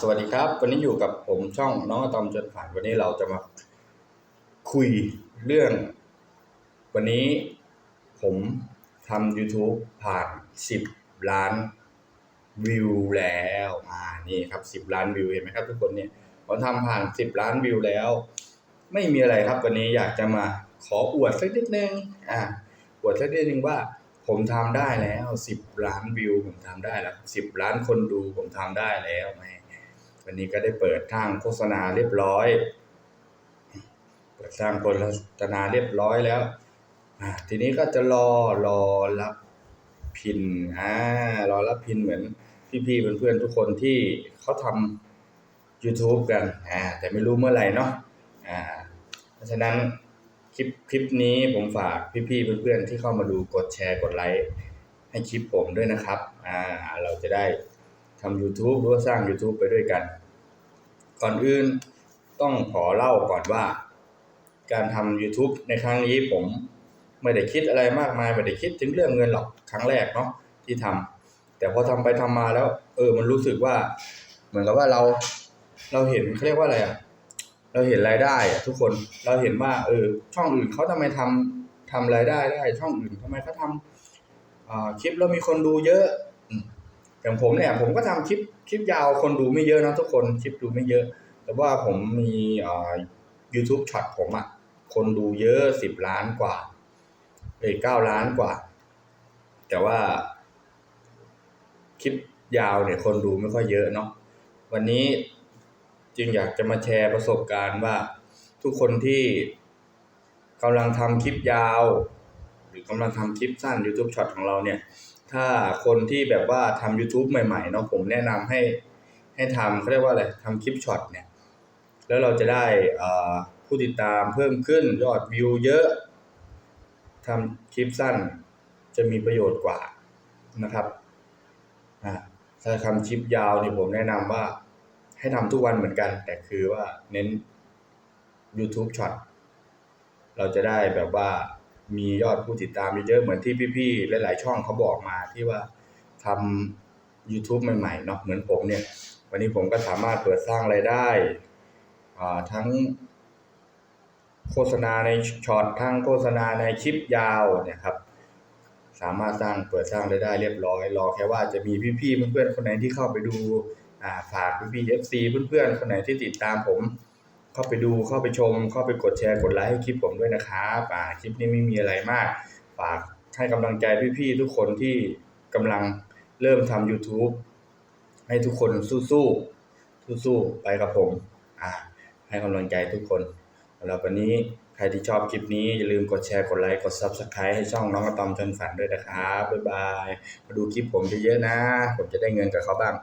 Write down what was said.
สวัสดีครับ วันนี้อยู่กับผมช่องน้องอตอมจนฝันวันนี้เราจะมาคุยเรื่อง วันนี้ผมทำ YouTube ผ่าน 10 ล้านวิวแล้วอ่านี่ครับ 10 ล้านวิวเห็นไหมครับ ทุกคนเนี่ยผมทำผ่าน 10 ล้านวิวแล้ว ไม่มีอะไรครับ วันนี้อยากจะมาขออวดสักนิดนึงอ่าอวดสักนิดนึงว่าผมทำได้แล้วสิบล้านวิวผมทำได้แล้วสิบล้านคนดูผมทำได้แล้วแม่ วันนี้ก็ได้เปิดทางโฆษณาเรียบร้อย เปิดสร้างโฆษณาเรียบร้อยแล้วทีนี้ก็จะรอรอรับพินอ่ารอรับพินเหมือนพี่ๆเพื่อนๆทุกคนที่เขาทำ YouTube กันอ่าแต่ไม่รู้เมื่อไหร่เนาะอ่าเพราะฉะนั้นคลิปคลิปนี้ผมฝากพี่ๆเพื่อนๆที่เข้ามาดูกดแชร์กดไลค์ให้คลิปผมด้วยนะครับอ่าเราจะได้ ทำ YouTube หรือว่าสร้าง YouTube ไปด้วยกัน ก่อนอื่นต้องขอเล่าก่อนว่า การทำ YouTube ในครั้งนี้ผมไม่ได้คิดอะไรมากมาย ไม่ได้คิดถึงเรื่องเงินหรอกครั้งแรกเนาะที่ทำแต่พอทำไปทำมาแล้ว เออมันรู้สึกว่า เหมือนกับว่าเราเราเห็นเขาเรียกว่าอะไรอะเราเห็นรายได้อะทุกคนเราเห็นว่า เออ ช่องอื่นเขาทำไมทำทำรายได้ได้ช่องอื่นทำไมเขาทำคลิปแล้วมีคนดูเยอะ อืมอย่างผมเนี่ยผมก็ทำคลิปคลิปยาวคนดูไม่เยอะนะทุกคนคลิปดูไม่เยอะ แต่ว่าผมมีอ่า YouTube ช็อตผมอะคนดูเยอะสิบล้านกว่าเอ้ยเก้าล้านกว่า แต่ว่า คลิปยาวเนี่ยคนดูไม่ค่อยเยอะเนาะวันนี้จึงอยากจะมาแชร์ประสบการณ์ว่าทุกคนที่กำลังทำคลิปยาว หรือกำลังทำคลิปสั้น YouTube ช็อตของเราเนี่ย ถ้าคนที่แบบว่าทำ YouTube ใหม่ๆเนาะผมแนะนำให้ให้ทำเขาเรียกว่าอะไรทำคลิปช็อตเนี่ย แล้วเราจะได้ผู้ติดตามเพิ่มขึ้นยอดวิวเยอะทำคลิปสั้นจะมีประโยชน์กว่านะครับถ้าทำคลิปยาวนี่ผมแนะนำว่าให้ทำทุกวันเหมือนกัน แต่คือว่าเน้น YouTube ช็อตเราจะได้แบบว่า มียอดผู้ติดตามเยอะเหมือนที่พี่ๆหลาย ๆ ช่องเขาบอกมาที่ว่าทำ YouTube ใหม่ๆเนาะเหมือนผมเนี่ย วันนี้ผมก็สามารถเปิดสร้างรายได้ทั้งโฆษณาในช็อตทั้งโฆษณาในคลิปยาวเนี่ยครับ สามารถสร้างเปิดสร้างรายได้เรียบร้อย รอแค่ว่าจะมีพี่ๆเพื่อนๆคนไหนที่เข้าไปดูฝากพี่ๆ FC เพื่อนๆคนไหนที่ติดตามผม เข้าไปดูเข้าไปชม เข้าไปกดแชร์กดไลค์ให้คลิปผมด้วยนะครับอ่าคลิปนี้ไม่มีอะไรมากฝากให้กำลังใจพี่ๆทุกคนที่กำลังเริ่มทำ YouTube ให้ทุกคนสู้ๆสู้ๆไปกับผมอ่าให้กำลังใจทุกคนสำหรับวันนี้ใครที่ชอบคลิปนี้ อย่าลืมกดแชร์กดไลค์กด Subscribe ให้ช่องน้องอะตอมจนฝันด้วยนะครับ บ๊ายบาย มาดูคลิปผมเยอะๆนะ ผมจะได้เงินกับเขาบ้าง